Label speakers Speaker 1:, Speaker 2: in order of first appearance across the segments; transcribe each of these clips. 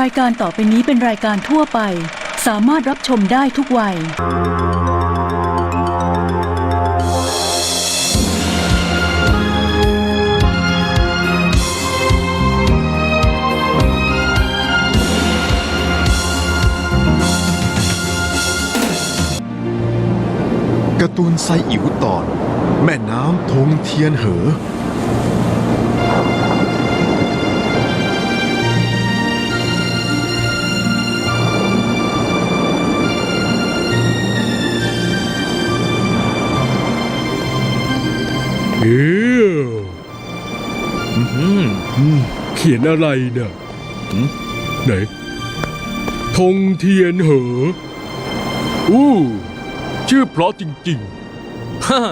Speaker 1: รายการต่อไปนี้เป็นรายการทั่วไป สามารถรับชมได้ทุกวัย
Speaker 2: การ์ตูนไซอิ๋วตอน แม่น้ำทงเทียนเหอ
Speaker 3: เอ๊ะอื้อหือเขียนอะไรเนี่ยหืมไหนธงเทียนเหอ อู้ชื่อเพราะจริง
Speaker 4: ฮ่า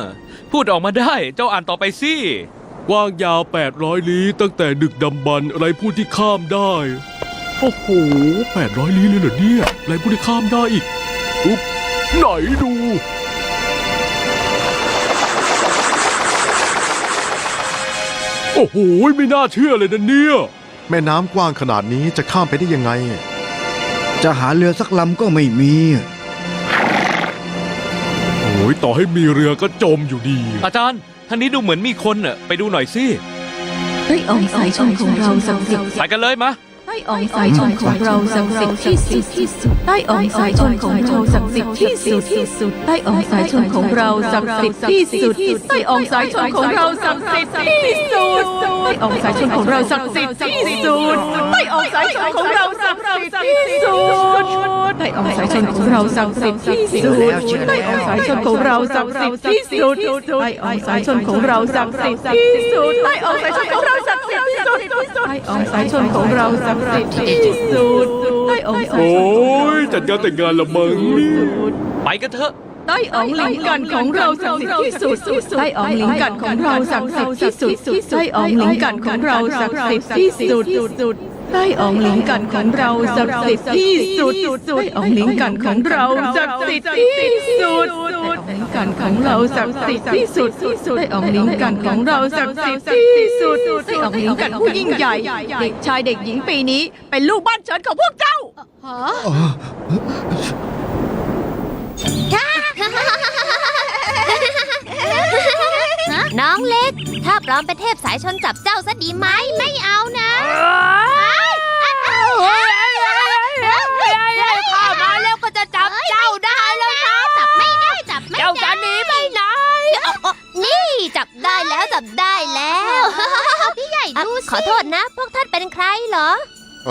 Speaker 4: พูดออกมาได้ เจ้าอ่านต่อไปสิ
Speaker 3: ๆ กว้างยาว 800 ลี้ตั้งแต่ดึกดำบรรพ์ไรผู้ที่ข้ามได้ โอ้โห 800 ลี้เลยเหรอเนี่ยไรผู้ที่ข้ามได้อีกอุ๊บไหนดู โอ้โห ไม่น่าเชื่อเลยนะเนี่ย
Speaker 2: แม่น้ำกว้างขนาดนี้จะข้ามไปได้ยังไง
Speaker 5: จะหาเรือสักลำก็ไม่มี
Speaker 3: โอ้ยต่อให้มีเรือก็จมอยู่ดี
Speaker 4: อาจารย์ท่างนี้ดูเหมือนมีคนน่ะไปดูหน่อยสิ
Speaker 6: ใต้อองสายชนของเราศักดิ์สิทธิ์
Speaker 4: ไปกันเลยมา
Speaker 6: ใต้อองสายชนของเราศักสิทธิ์ที่สุดใต้อองสายชนของเราศักสิทธิ์ที่สุดที่สุดใต้อองสายชนของเราศักสิทธิ์ที่สุดใต้อองสายชนของเราศักสิทธิ์ที่สุดใต้อองสายชนของเราศักสิทธิ์ที่สุดใต้อองสายชนของเราศักสิทธิ์ที่สุดใต้อองสายชนของเราศักสิทธิ์ที่สุดใต้อองสายชนของเราศักสิทธิ์ที่สุดใต้อองสายชนของเราศักสิทธิ์ที่สุดใต้อองสายชนของเราศักสิทธิ์ที่สุดใต้อองสายชนของเราศักดิ์สิทธิ์ที่สุดต้ออง
Speaker 3: โอ้ยจัดงานแต่งงานละมึงนี่
Speaker 4: ไปกันเถอะ
Speaker 6: ใต้อองลิงกันของเราศักดิ์ที่สุดใต้อองลิงกันของเราศักดิ์สิทธิ์ที่สุดใต้อองลิงกันของเราศักดิ์สิทธิ์ที่สุดใต้อองลิงกันของเราศักดิ์สิทธิ์ที่สุดใต้อองลิงกันของเราศักดิ์สิทธิ์ที่สุด ลิงกันของเราศักดิ์สิทธิ์ที่สุดใต้อองลิงกันของเราศักดิ์สิทธิ์ที่สุดใต้อองลิงกันผู้ยิ่งใหญ่ เด็กชายเด็กหญิงปีนี้ เป็นลูกบ้านเฉินของพวกเจ้า
Speaker 7: น้องเล็ก ถ้าปลอมเป็นเทพสายชนจับเจ้าซะดีไหมไม่เอานะ จับได้แล้วจับได้แล้วพี่ใหญ่ดูสิขอโทษนะ พวกท่านเป็นใครเหรอ
Speaker 2: เอ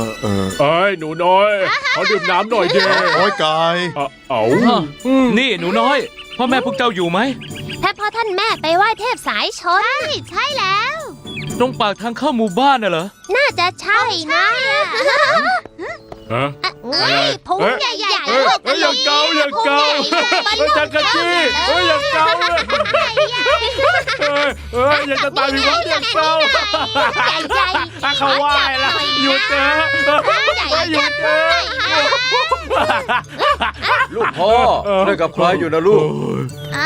Speaker 2: อเออ
Speaker 3: เอ้ยหนูน้อยขอดื่มน้ำหน่อยเดี
Speaker 2: โอ้ยกาย
Speaker 3: เอาเอา
Speaker 4: นี่หนูน้อย พ่อแม่พวกเจ้าอยู่ไหม
Speaker 7: ถ้าพ่อท่านแม่ไปไหว้เทพสายชน ใช่ใช่แล้ว
Speaker 4: ตรงปากทางเข้าหมู่บ้านน่ะเหรอ
Speaker 7: น่าจะใช่นะ
Speaker 3: ฮะ
Speaker 7: เอ้ยพุง
Speaker 3: เอ้ย
Speaker 7: ใหญ่ๆ
Speaker 3: เอ้ย
Speaker 7: ลูก
Speaker 3: เอ้ยอย่าเกาอย่าเกา
Speaker 7: พุง
Speaker 3: เอ้ย
Speaker 7: ใหญ่ๆ
Speaker 3: จักรจี้เอ้ยอย่าเกาเลยเอ้ยเอ้ยอย่าจะตายพี่น้องอย่าเกา
Speaker 7: ใหญ่ๆ
Speaker 3: ถ้าเขาไหว้แล้วหยุดเถอะเอ้ยหยุดเถอะ
Speaker 8: ลูกพ่อเล่นกับใครอยู่นะลูก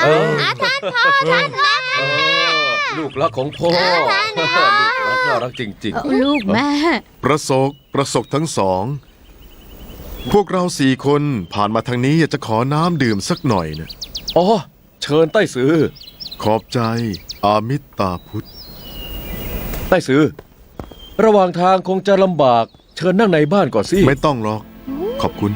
Speaker 7: เออท่านพ่อท่านแม่
Speaker 8: เออลูกรักของพ่อลูกรักน่ารักจริง
Speaker 7: ลูกแม่
Speaker 2: ประสบประสบทั้งสอง พวกเราสี่คนผ่านมาทางนี้อยากจะขอน้ำดื่มสักหน่อยนะ
Speaker 8: ๆอ๋อ เชิญใต้ซื้อ
Speaker 2: ขอบใจอามิตาพุทธ
Speaker 8: ใต้ซื้อระหว่างทางคงจะลำบาก เชิญนั่งในบ้านก่อนสิ
Speaker 2: ไม่ต้องหรอก ขอบคุณ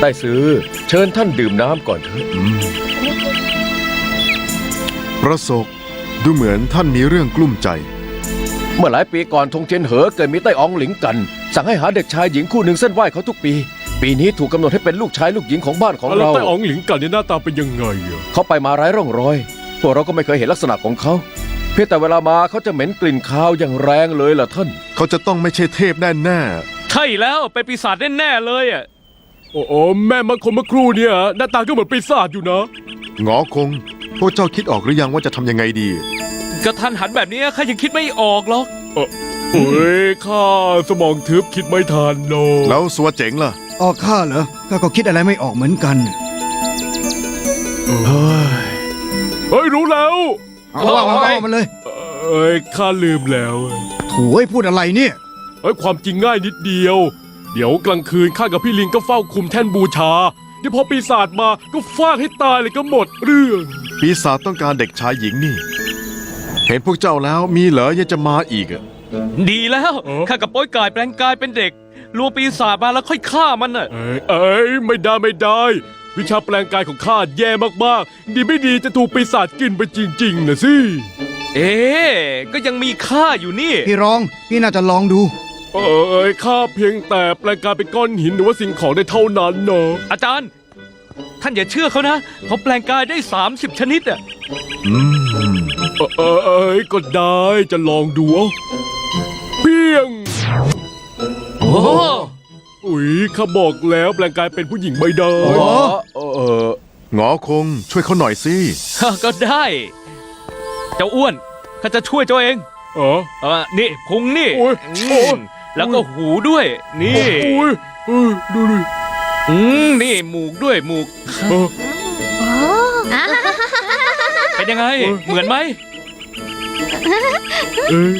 Speaker 8: ใต้ซื้อเชิญท่านดื่มน้ำก่อนเถอะ
Speaker 2: อืมประสบ ดูเหมือนท่านมีเรื่องกลุ้มใจ
Speaker 8: เมื่อหลายปีก่อนธงเทียนเหอเกิดมีใต้อองหลิงกัน สั่งให้หาเด็กชายหญิงคู่หนึ่งเส้นไหว้เขาทุกปี ปีนี้ถูกกำหนดให้เป็นลูกชายลูกหญิงของบ้านของ
Speaker 3: แล้ว
Speaker 8: เรา
Speaker 3: แต่อ๋องหลิงกันเนี่ยหน้าตาเป็นยังไงอะ
Speaker 8: เขาไปมาไร้ร่องรอย พวกเราก็ไม่เคยเห็นลักษณะของเขา เพียงแต่เวลามาเขาจะเหม็นกลิ่นคาวอย่างแรงเลยล่ะท่าน
Speaker 2: เขาจะต้องไม่ใช่เทพแน่
Speaker 4: ใช่แล้วเป็นปีศาจแน่ๆเลยอะ
Speaker 3: โอ้โอแม่มันคนเมื่อครู่เนี่ยหน้าตาก็เหมือนปีศาจอยู่นะ
Speaker 2: ๆหงอคง พวกเจ้าคิดออกหรือยังว่าจะทำยังไงดี
Speaker 4: กระทันหันแบบนี้ข้ายังคิดไม่ออกหรอก
Speaker 3: เฮ้ยข้าสมองทึบคิดไม่ทันโน
Speaker 2: แล้วสัวเจ๋งล่ะ
Speaker 5: ออกข้าเหรอข้าก็คิดอะไรไม่ออกเหมือนกัน
Speaker 3: เฮ้ยรู้แล้ว
Speaker 5: เอาว่ามาเอามาเลย
Speaker 3: เอ้ยข้าลืมแล้ว
Speaker 5: โถูยพูดอะไรเนี่ย
Speaker 3: เอ้ยความจริงง่ายนิดเดียว เดี๋ยวกลางคืนข้ากับพี่ลิงก็เฝ้าคุมแท่นบูชา เดี๋ยวพอปีศาจมาก็ฟาดให้ตายเลยก็หมดเรื่อง
Speaker 2: ปีศาจต้องการเด็กชายหญิงนี่ เห็นพวกเจ้าแล้วมีเหรอยังจะมาอีกอะ
Speaker 4: ดีแล้ว
Speaker 3: เออ
Speaker 4: ข้ากับโป้อยกายแปลงกายเป็นเด็กลวงปีศาจมาแล้วค่อยฆ่ามันน่ะ
Speaker 3: เอ้ยเอ้ยไม่ได้ไม่ได้ วิชาแปลงกายของข้าแย่มากๆ ดีไม่ดีจะถูกปีศาจกินไปจริงๆนะสิ
Speaker 4: เอ๊ะก็ยังมีค่าอยู่นี่
Speaker 5: พี่รอง พี่น่าจะลองดู
Speaker 3: เอ้ยข้าเพียงแต่แปลงกายเป็นก้อนหินหรือว่าสิ่งของได้เท่านั้นเนาะ
Speaker 4: อาจารย์ ท่านอย่าเชื่อเขานะ เขาแปลงกายได้ 30 ชนิดอะ
Speaker 2: อืม
Speaker 3: เออเออเอ้ยก็ได้จะลองดูเอาเพียง
Speaker 4: โอ้
Speaker 3: อุ๊ยข้าบอกแล้วแปลงกายเป็นผู้หญิงไม่ได้
Speaker 8: อ๋อเออเออ
Speaker 2: หงอคงช่วยเขาหน่อยสิ
Speaker 4: ก็ได้ เจ้าอ้วนข้าจะช่วยเจ้าเอง
Speaker 3: อ๋อ
Speaker 4: เออนี่พุงนี่
Speaker 3: โอ้ย
Speaker 4: อื
Speaker 3: โอ้ย
Speaker 4: มแล้วก็หูด้วย นี่
Speaker 3: โอ้ยเอ้ยดูดิ
Speaker 4: อืมนี่หมูกด้วยหมูก
Speaker 3: เออ
Speaker 4: เป็นยังไง เหมือนไหม
Speaker 3: เอ้ย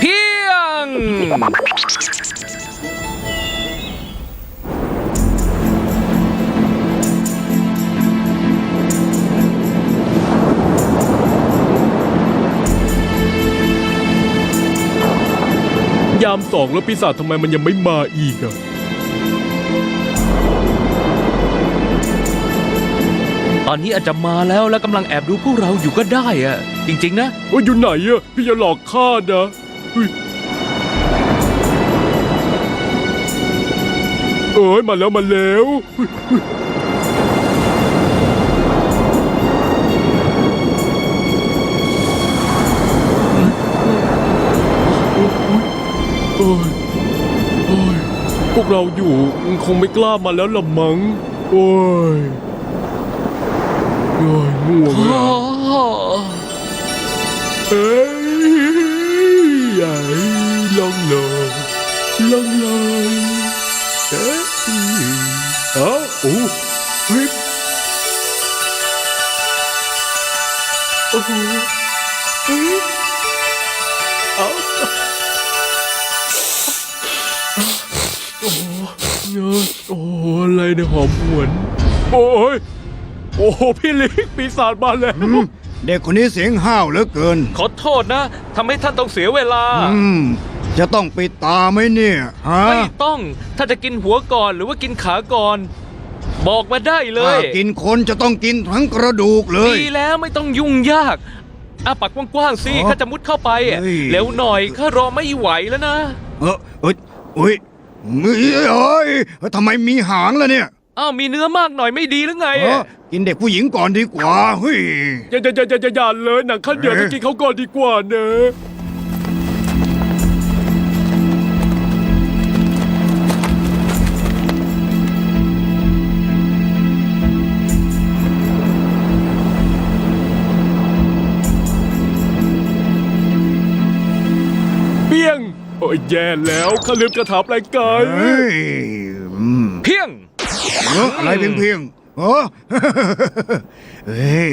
Speaker 4: เพียง
Speaker 3: ยามสองแล้วปีศาจทำไมมันยังไม่มาอีกอะ
Speaker 4: ตอนนี้อาจจะมาแล้วแล้วกำลังแอบดูพวกเราอยู่ก็ได้อะจริงๆนะ
Speaker 3: ว่าอยู่ไหนอะพี่อย่าหลอกข้านะเฮ้ยเอ้ยมาแล้วมาแล้วเฮ้ยเฮ้ยโอ้ยโอ้ยพวกเราอยู่คงไม่กล้ามาแล้วละมั้งโอ้ย โอ้ยง่วงแล้วเอ้ยใหญ่ลองลองลอ โอ้เฮ้ยโอ้โหเฮ้ยเอ้าโอ้โหเนอะโอ้โหอะไรเนี่ยหอมหวนโอ้ยโอ้โหพี่ลิกปีศาจมาแล้ว
Speaker 5: อืมเด็กคนนี้เสียงห้าวเหลือเกิน
Speaker 4: ขอโทษนะทำให้ท่านต้องเสียเวลา
Speaker 5: อืม จะต้องปิดตาไหมเนี่ยฮะ
Speaker 4: ไม่ต้องถ้าจะกินหัวก่อนหรือว่ากินขาก่อน บอกมาได้เล
Speaker 5: ถ้ายกินคนจะต้องกินทั้งกระดูกเลย
Speaker 4: ดีแล้วไม่ต้องยุ่งยากอาปากกว้างๆสิ
Speaker 5: อ๋อ
Speaker 4: ข้าจะมุดเข้าไปอะ
Speaker 5: เฮ้ย
Speaker 4: เร็วหน่อยข้ารอไม่ไหวแล้วนะ
Speaker 5: เออเอ้ยเอ้ยเอ้ยเอ้ยทำไมมีหางล่ะเนี่ย
Speaker 4: อ้าวมีเนื้อมากหน่อยไม่ดีหรือไง
Speaker 5: เออ
Speaker 4: อะ
Speaker 5: กินเด็กผู้หญิงก่อนดีกว่าเฮ้ย
Speaker 3: อย่าอย่าอย่าอย่าอย่าอย่าเลยหนังข้าเดือด
Speaker 5: เอ๊ะ
Speaker 3: จะกินเขาก่อนดีกว่าเนอะเปี้ยง โอ้ยแย่แล้วข้าลืมกระถาแปลงกาย
Speaker 5: เฮ้ยอืม
Speaker 4: เพียง
Speaker 5: เอออะไรเพียงเพียงๆเออเฮ้ย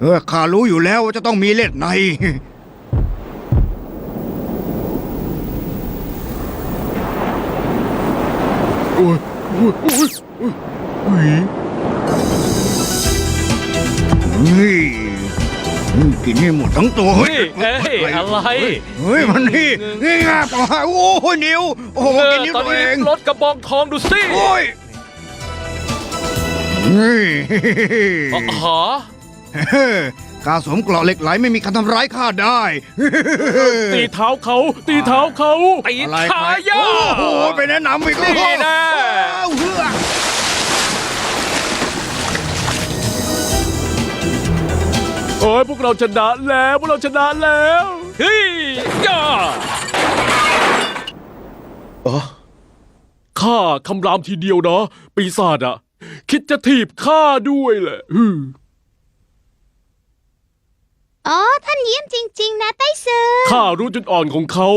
Speaker 5: เออข้ารู้อยู่แล้วว่าจะต้องมีเล็ดใน
Speaker 3: โอ้ยโอ้ยโอ้ยโอ้ยโอ้ย
Speaker 5: นี่อืมกินให้หมดทั้งตัว
Speaker 4: นี่เอ้ยอะไร
Speaker 5: เฮ้ยมันนี่นี่ไงปล่อยโอ้โหนิ้วโอ้โห
Speaker 4: เอ
Speaker 5: กิ
Speaker 4: อน
Speaker 5: นิ้ว
Speaker 4: ตอน
Speaker 5: ตัว
Speaker 4: นี้
Speaker 5: เอง
Speaker 4: ลดกระบองทองดูสิ
Speaker 5: โอ้ยนี่
Speaker 4: อ๋อหอ
Speaker 5: เฮ้ยข้าสวมเกราะเหล็กไหลไม่มีใครทำร้ายข้าได้
Speaker 3: ตีเท้าเขาตีเท้าเขา
Speaker 4: ตี
Speaker 5: อะไร
Speaker 4: ขายา
Speaker 5: โอ้โหไปแนะนำอีก
Speaker 4: นี่นะ
Speaker 5: ว้าวเฮือก
Speaker 3: โอ้ยพวกเราชนะแล้วพวกเราชนะแล้ว
Speaker 4: เฮ้ยย่า
Speaker 8: อ๋อ
Speaker 3: ข้าคำรามทีเดียวนะ ปีศาจอะ คิดจะถีบข้าด้วยแหละฮึ
Speaker 7: อ๋อ ท่านเยี่ยมจริง ๆ นะไต้ซื้อ
Speaker 3: ข้ารู้จุดอ่อนของเขา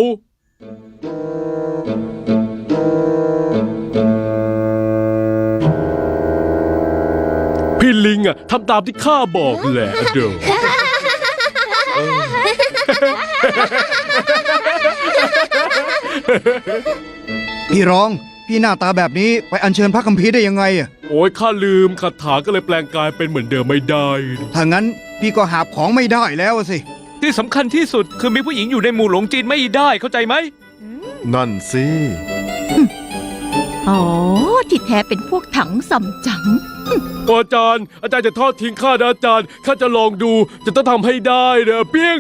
Speaker 3: พี่ลิงอะทำตามที่ข้าบอกแหละเดี๋ยว
Speaker 5: พี่รอง พี่หน้าตาแบบนี้ไปอัญเชิญพระคัมภีร์ได้ยังไงอะ
Speaker 3: โอ้ยข้าลืมคาถาก็เลยแปลงกายเป็นเหมือนเดิมไม่ได้
Speaker 5: ถ้างั้นพี่ก็หาบของไม่ได้แล้วสิ
Speaker 4: ที่สำคัญที่สุดคือมีผู้หญิงอยู่ในหมู่หลงจีนไม่ได้เข้าใจไหม
Speaker 2: นั่นสิ
Speaker 6: อ๋อ ที่แท้เป็นพวกถังซัมจั๋ง
Speaker 3: อาจารย์ อาจารย์จะทอดทิ้งข้านะอาจารย์ข้าจะลองดู จะต้องทำให้ได้นะเปี้ยง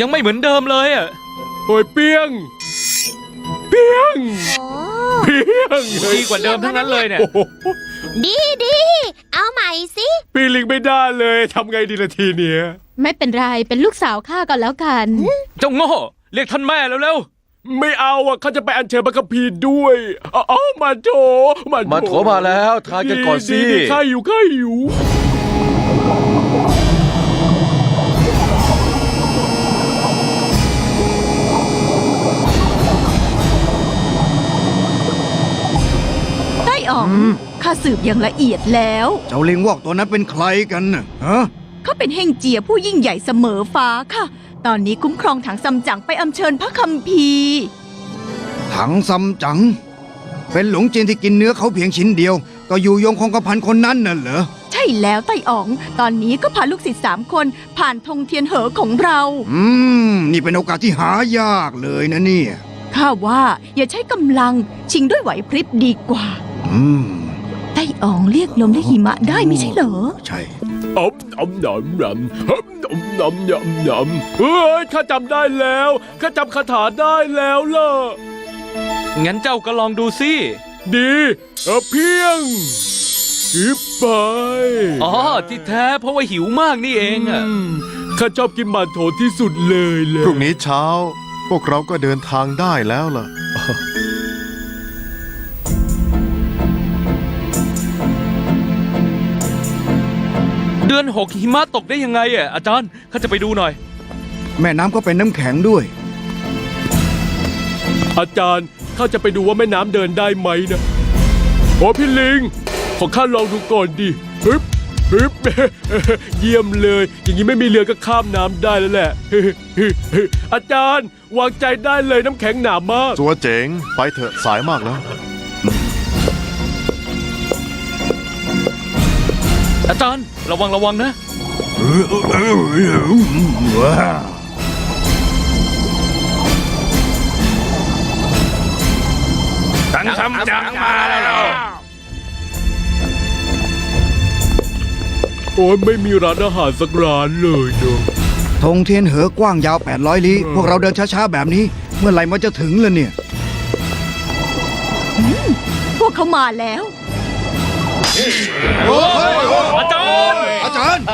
Speaker 4: ยังไม่เหมือนเดิมเลยอะ
Speaker 3: โอ้ยเปี้ยง เปี้ยง
Speaker 7: โอ้
Speaker 3: เปี้ยง
Speaker 4: ดีกว่าเดิมทั้งนั้นเลยเนี่ย
Speaker 3: โอ้โห
Speaker 7: ดีดีเอาใหม่สิ
Speaker 3: ปีลิงไม่ได้เลยทำไงดีละทีเนี้ย
Speaker 9: ไม่เป็นไร เป็นลูกสาวข้าก่อนแล้วกัน
Speaker 4: เจ้าโง่ เรียกท่านแม่แล้วเร็ว
Speaker 3: ไม่เอาอะข้าจะไปอัญเชิญพระคัมภีร์ด้วยเอาเอามาโถมา
Speaker 8: มาโถมาแล้วทานกันก่อนสิ
Speaker 3: ดีๆข้าอยู่ข้าอยู่
Speaker 6: อ๋องข้าสืบอย่างละเอียดแล้ว
Speaker 5: เจ้าลิงวอกตัวนั้นเป็นใครกันน่ะฮะ
Speaker 6: เขาเป็นเฮงเจียผู้ยิ่งใหญ่เสมอฟ้าค่ะ ตอนนี้คุ้มครองถังซัมจั๋งไปอำเชิญพระคัมภีร์
Speaker 5: ถังซัมจั๋งเป็นหลงจีนที่กินเนื้อเขาเพียงชิ้นเดียว ก็อยู่ยงคงกระพันคนนั้นน่ะเหรอ
Speaker 6: ใช่แล้วไต้อ๋อง ตอนนี้ก็พาลูกศิษย์สามคนผ่านธงเทียนเหอของเรา
Speaker 5: อืม นี่เป็นโอกาสที่หายากเลยนะเนี่ย
Speaker 6: ข้าว่าอย่าใช้กำลังชิงด้วยไหวพริบดีกว่า
Speaker 5: อืม
Speaker 6: ไต้อ๋องเรียกลมและหิมะได้ไม่ใช่เหรอ
Speaker 5: ใช่
Speaker 3: อ๊อบอ๊อบหนำนำอ๊อบหนำหนำนำหนำเฮ้ยข้าจำได้แล้วข้าจำคาถาได้แล้วล่ะ
Speaker 4: งั้นเจ้าก็ลองดูสิ
Speaker 3: ดีเออเพียงฮิบไป
Speaker 4: อ๋อ ที่แท้เพราะว่าหิวมากนี่เองอะ
Speaker 3: มข้าชอบกินหมันโถที่สุดเลยเลย
Speaker 2: พรุ่งนี้เช้า พวกเราก็เดินทางได้แล้วล่ะ
Speaker 4: เดือนหกหิมะตกได้ยังไงอะอาจารย์ข้าจะไปดูหน่อย
Speaker 5: แม่น้ำก็เป็นน้ำแข็งด้วย
Speaker 3: อาจารย์ข้าจะไปดูว่าแม่น้ำเดินได้ไหมนะโอ้พี่ลิง ขอข้าลองดูก่อนดิฮึบฮึบ เยี่ยมเลย อย่างนี้ไม่มีเรือก็ข้ามน้ำได้แล้วแหละ อาจารย์วางใจได้เลยน้ำแข็งหนามาก
Speaker 2: ตัวเจ๋ง ไปเถอะสายมากแล้ว
Speaker 4: อาจารย์ระวังระวังนะ
Speaker 3: จังซ้ำจังมาแล้ว โอ้ยไม่มีร้านอาหารสักร้านเลยเนอะ
Speaker 5: ธงเทียนเหอกว้างยาว 800 ลี้ พวกเราเดินช้าๆ แบบนี้ เมื่อไหร่มันจะถึงล่ะเนี่ย
Speaker 6: พวกเขามาแล้ว
Speaker 4: อาจารย์
Speaker 5: อาจารย์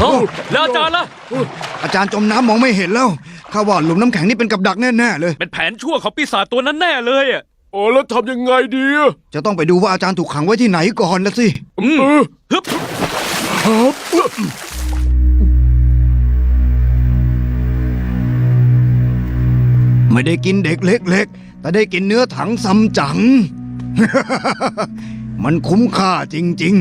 Speaker 4: เอ้าแล้วอาจารย์ล่ะ
Speaker 5: อาจารย์จมน้ำมองไม่เห็นแล้วข้าว่าหลุมน้ำแข็งนี่เป็นกับดักแน่ๆเลย
Speaker 4: เป็นแผนชั่วของปีศาจตัวนั้นแน่เลยอะ
Speaker 3: โอ้แล้วทำยังไงดีอะ
Speaker 5: จะต้องไปดูว่าอาจารย์ถูกขังไว้ที่ไหนก่อนนะสิ
Speaker 4: อืม
Speaker 3: เออ
Speaker 4: ฮึบ
Speaker 5: ไม่ได้กินเด็กเล็กๆ แต่ได้กินเนื้อถังซัมจั๋งมันคุ้มค่าจริง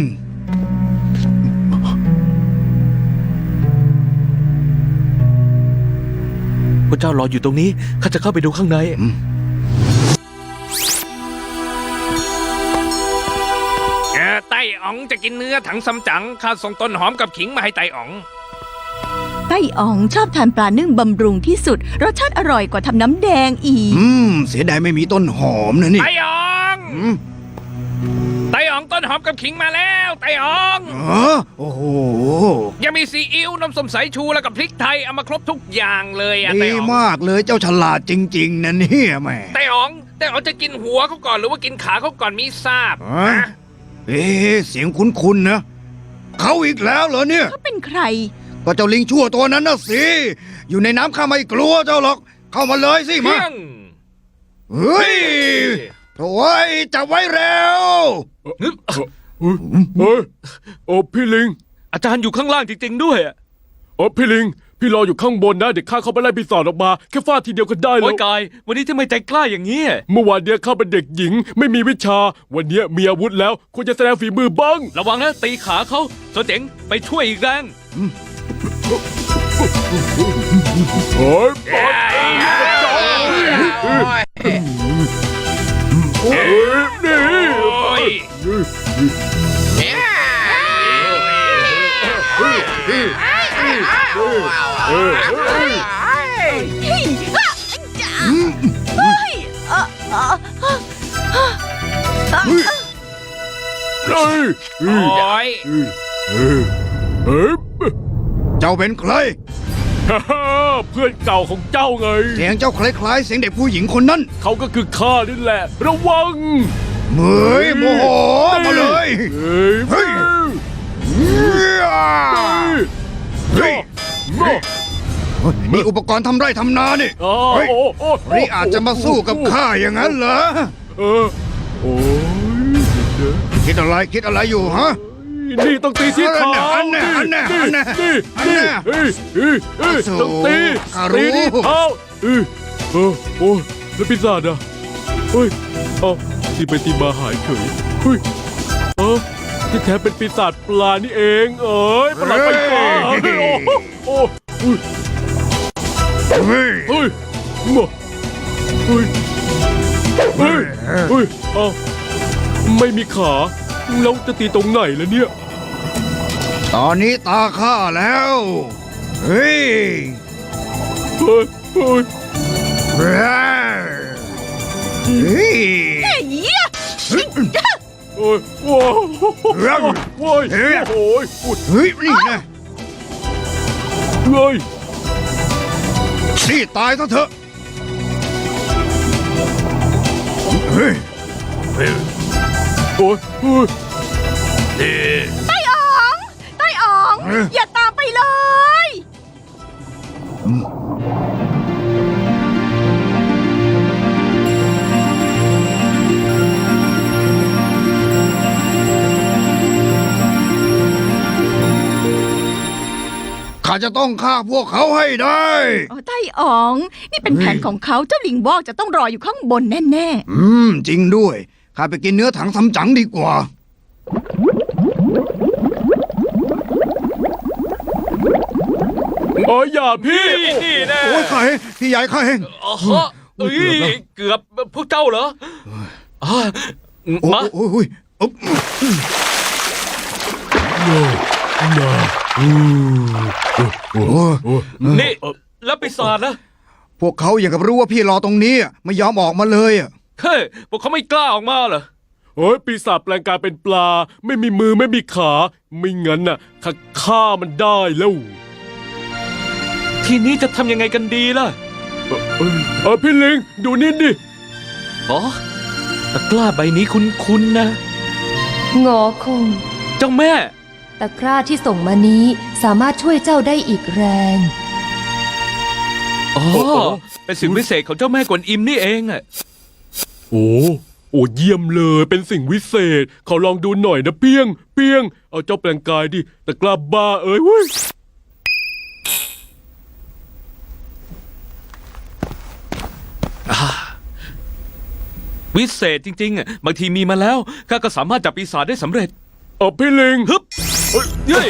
Speaker 4: พระเจ้ารออยู่ตรงนี้ ข้าจะเข้าไปดูข้างใน
Speaker 10: เออไต้อ๋องจะกินเนื้อถังซัมจั๋งข้าส่งต้นหอมกับขิงมาให้ไต้อ๋อง
Speaker 6: ไต้อ๋องชอบทานปลานึ่งบำรุงที่สุด รสชาติอร่อยกว่าทำน้ำแดงอี
Speaker 5: ๆ
Speaker 6: ก
Speaker 5: อืม เสียดายไม่มีต้นหอมนะนี่
Speaker 10: ไต้อ๋อง
Speaker 5: อืม
Speaker 10: ไต้อ๋องต้นหอมกับขิงมาแล้วไต้อ๋อง
Speaker 5: เออโอ้โห
Speaker 10: ยังมีซีอิ๊วน้ำส้มสายชูแล้วก็พริกไทยเอามาครบทุกอย่างเลยอะ
Speaker 5: ดี
Speaker 10: ไต้อ๋อง
Speaker 5: มากเลยเจ้าฉลาดจริง ๆนะเนี่ยแหม่
Speaker 10: ไต้อ๋องไต้อ๋องจะกินหัวเขาก่อนหรือว่ากินขาเขาก่อนมิทราบ
Speaker 5: ฮะเอ๊ะเสียงคุ้นๆนะ เขาอีกแล้วเหรอเนี่ย
Speaker 6: เขาเป็นใคร
Speaker 5: ก็เจ้าลิงชั่วตัวนั้นนะสิ อยู่ในน้ำข้าไม่กลัวเจ้าหรอก เข้ามาเลยสิมา
Speaker 10: เพียง
Speaker 5: เฮ้ยโถ่ยจับไว้เร็ว
Speaker 3: เฮ้ยเฮ้ยโอ้พี่ลิง
Speaker 4: อาจารย์อยู่ข้างล่างจริงๆด้วยอะ
Speaker 3: โอ้พี่ลิง พี่รออยู่ข้างบนนะ เดี๋ยวข้าเข้าไปไล่ปีศาจออกมา แค่ฟาดทีเดียวก็ได้แล้
Speaker 4: โอ้
Speaker 3: วย
Speaker 4: กาย วันนี้ทำไมใจกล้าอย่างนี้ย
Speaker 3: เมื่อวานเนี้ยข้าเป็นเด็กหญิง ไม่มีวิชา วันเนี้ยมีอาวุธแล้วควรจะแสดงฝีมือบ้าง
Speaker 4: ระวังนะตีขาเขาโซเจ๋งไปช่วยอีกแรง
Speaker 3: โจ้า
Speaker 5: เป็นใคร
Speaker 3: ฮ่าฮ่าเพื่อนเก่าของเจ้าไง
Speaker 5: เสียงเจ้าคล้ายๆ เสียงเด็กผู้หญิงคนนั้น
Speaker 3: เขาก็คือข้านี่แหละ ระวัง
Speaker 5: เฮ้ยโมโหมาเลย
Speaker 3: เฮ้ย
Speaker 5: เฮ้ยเฮ้ย
Speaker 3: โอ้
Speaker 5: นี่อุปกรณ์ทำไร่ทำนานี่
Speaker 3: โอ้
Speaker 5: เฮ้ย
Speaker 3: โอ้โอ้
Speaker 5: นี่อาจจะมาสู้กับข้าอย่างนั้นเหรอ
Speaker 3: เออ โอ้ย
Speaker 5: คิดอะไรคิดอะไรอยู่ฮะ
Speaker 3: นี่ต้องตีที่เท้า
Speaker 5: อันน่ะอันน่ะอันน่ะ
Speaker 3: นี่
Speaker 5: อัน
Speaker 3: นี่
Speaker 5: น่ะ
Speaker 3: เฮ้ยเฮ้ยเฮ้ย
Speaker 5: สู้
Speaker 3: ต้องตี
Speaker 5: ข้ารู้
Speaker 3: ตีที่เท้าเออเออโอ้ยแล้วปีศาจอะเฮ้ยเอาตีไปตีมาหายเฉยเฮ้ยเออที่แท้เป็นปีศาจปลานี่เองเอ้ยประหลาดไฟฟ้าเฮ้ยโอ้โอ้เฮ้ย
Speaker 5: เฮ้ย
Speaker 3: เฮ้ยมาเฮ้ยเฮ้ยเฮ้ยเอาไม่มีขา แล้วจะตีตรงไหนล่ะเนี่ย
Speaker 5: ตอนนี้ตาข้าแล้ว เฮ้ย
Speaker 3: เฮ้ยเฮ้ย
Speaker 5: เฮ้ย
Speaker 3: โอ้ยว้าวโอ้ย
Speaker 5: เฮ้ย
Speaker 3: โอ้ยโอ้ย
Speaker 5: เฮ้ยนี่นะ
Speaker 3: เฮ้ย
Speaker 5: นี่ตายซะเถอะเฮ้ย
Speaker 3: โอ้ยโอ้ย
Speaker 6: ไต้อ๋อง
Speaker 5: เอ๊ะ
Speaker 6: อย่าตามไปเลย
Speaker 5: ข้าจะต้องฆ่าพวกเขาให้ได้
Speaker 6: โอ้ไต้อ๋อง นี่เป็นแผนของเขาเจ้าลิงวอกจะต้องรออยู่ข้างบนแน่
Speaker 5: อืม จริงด้วย ข้าไปกินเนื้อถังทำจังดีกว่า
Speaker 3: โอ้ยอย่าพี่
Speaker 4: นี่นี่แน่
Speaker 5: โอ้ยข้าเองพี่ใหญ่ข้าเอง
Speaker 4: อ๋อเอ้ยเกือบพวกเจ้าเหรออ่า
Speaker 5: โอ้
Speaker 4: มา
Speaker 5: โอ้ยโอ้ยโอ้ยโอ้ย
Speaker 4: นี่แล้วปีศาจนะ
Speaker 5: พวกเขาอย่างกับรู้ว่าพี่รอตรงนี้อะไม่ยอมออกมาเลยอะ
Speaker 4: เฮ้ยพวกเขาไม่กล้าออกมาเหรอ
Speaker 3: โอ้ยปีศาจแปลงกายเป็นปลา ไม่มีมือไม่มีขา ไม่งั้นน่ะข้าฆ่ามันได้แล้ว
Speaker 4: ทีนี้จะทำยังไงกันดีล่ะ
Speaker 3: เออเออเออพี่ลิง ดูนี่ดิ
Speaker 4: อ๋อตะกร้าใบนี้คุ้นๆนะ
Speaker 11: งอคง
Speaker 4: เจ้าแม่
Speaker 11: ตะกร้าที่ส่งมานี้สามารถช่วยเจ้าได้อีกแรง
Speaker 4: อ๋อเป็นสิ่งพิเศษของเจ้าแม่กวนอิมนี่เองอะ
Speaker 3: โอ้โอ้เยี่ยมเลยเป็นสิ่งวิเศษขอลองดูหน่อยนะเปียงเปียง เอาเจ้าแปลงกายดิแต่กล้าบ้าเอ้ยเว้ย
Speaker 4: วิเศษจริงๆอะบางทีมีมาแล้วข้าก็สามารถจับปีศาจได้สำเร็จ
Speaker 3: เอาพี่ลิง
Speaker 4: ฮึบเฮ้ย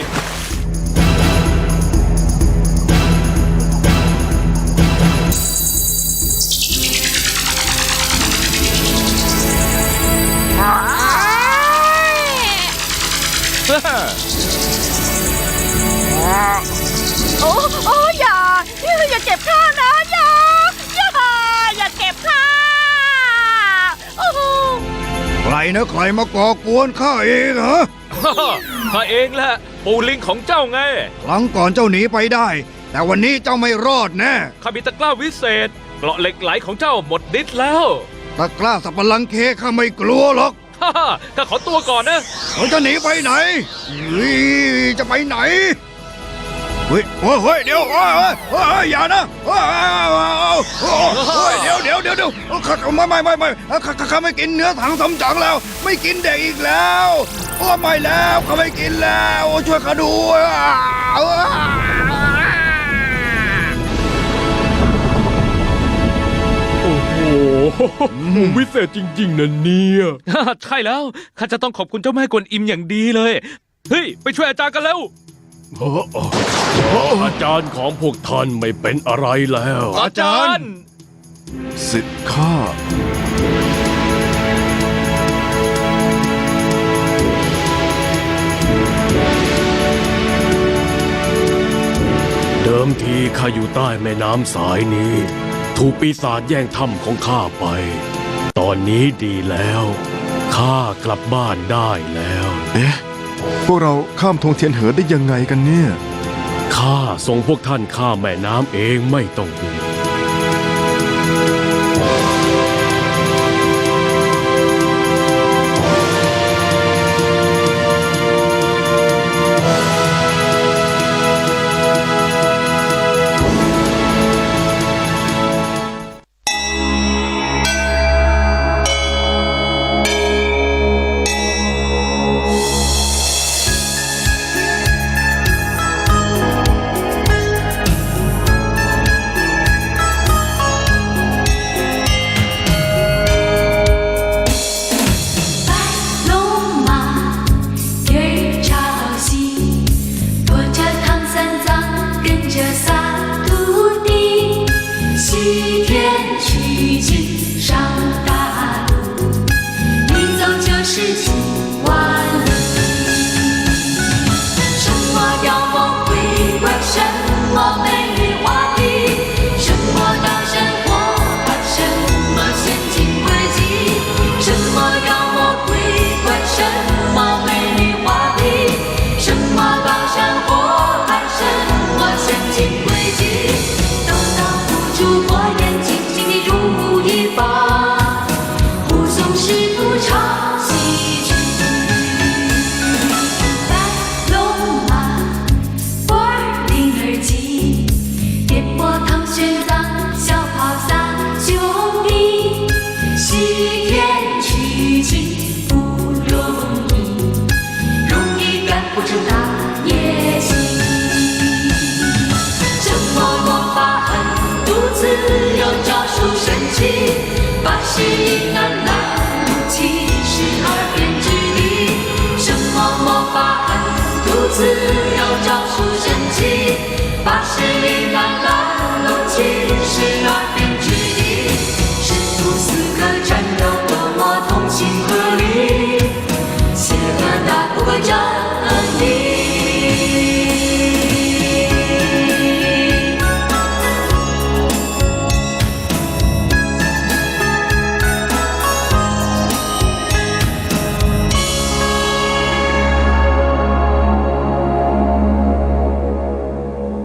Speaker 6: โอ้โอ้อย่าอย่าเก็บข้านะอย่าอย่าอย่าเก็บข้าโอ้โห
Speaker 5: ใครนะใครมาก่อกวนข้าเองเหรอ
Speaker 4: ข้าเองแหละปูลิงของเจ้าไง
Speaker 5: ครั้งก่อนเจ้าหนีไปได้ แต่วันนี้เจ้าไม่รอดแน่
Speaker 4: ข้ามีตะกร้าวิเศษเกราะเหล็กไหลของเจ้าหมดฤทธิ์แล้ว
Speaker 5: ตะกล้าสับปะลังเคข้าไม่กลัวหรอก
Speaker 4: ฮ่าข้าขอตัวก่อนนะ
Speaker 5: เขาจะหนีไปไหนเฮ้ยจะไปไหน เฮ้ยเฮ้ยเฮ้ยเดี๋ยวเฮ้ยเฮ้ยเฮ้ยอย่านะเฮ้ยเฮ้ยเดี๋ยวเดี๋ยวเดี๋ยวเดี๋ยวข้าไม่ไม่ไม่ไม่ข้าข้าข้าไม่กินเนื้อถังสำจังแล้ว ไม่กินเด็กอีกแล้วโอ้ไม่แล้วข้าไม่กินแล้ว ช่วยข้าด้วย
Speaker 11: โหวิเศษจริง ๆนะเนี่ย
Speaker 4: ใช่แล้วข้าจะต้องขอบคุณเจ้าแม่กวนอิมอย่างดีเลย เฮ้ย ไปช่วยอาจารย์กันแล้ว
Speaker 11: อาจารย์ของพวกท่านไม่เป็นอะไรแล้ว
Speaker 4: อาจารย์
Speaker 2: สิทธิ์ข้า
Speaker 11: เดิมทีข้าอยู่ใต้แม่น้ำสายนี้ ถูกปีศาจแย่งถ้ำของข้าไป ตอนนี้ดีแล้ว ข้ากลับบ้านได้แล้ว
Speaker 2: เอ๊ะ พวกเราข้ามธงเทียนเหอได้ยังไงกันเนี่ย
Speaker 11: ข้าส่งพวกท่านข้ามแม่น้ำเองไม่ต้องห่วง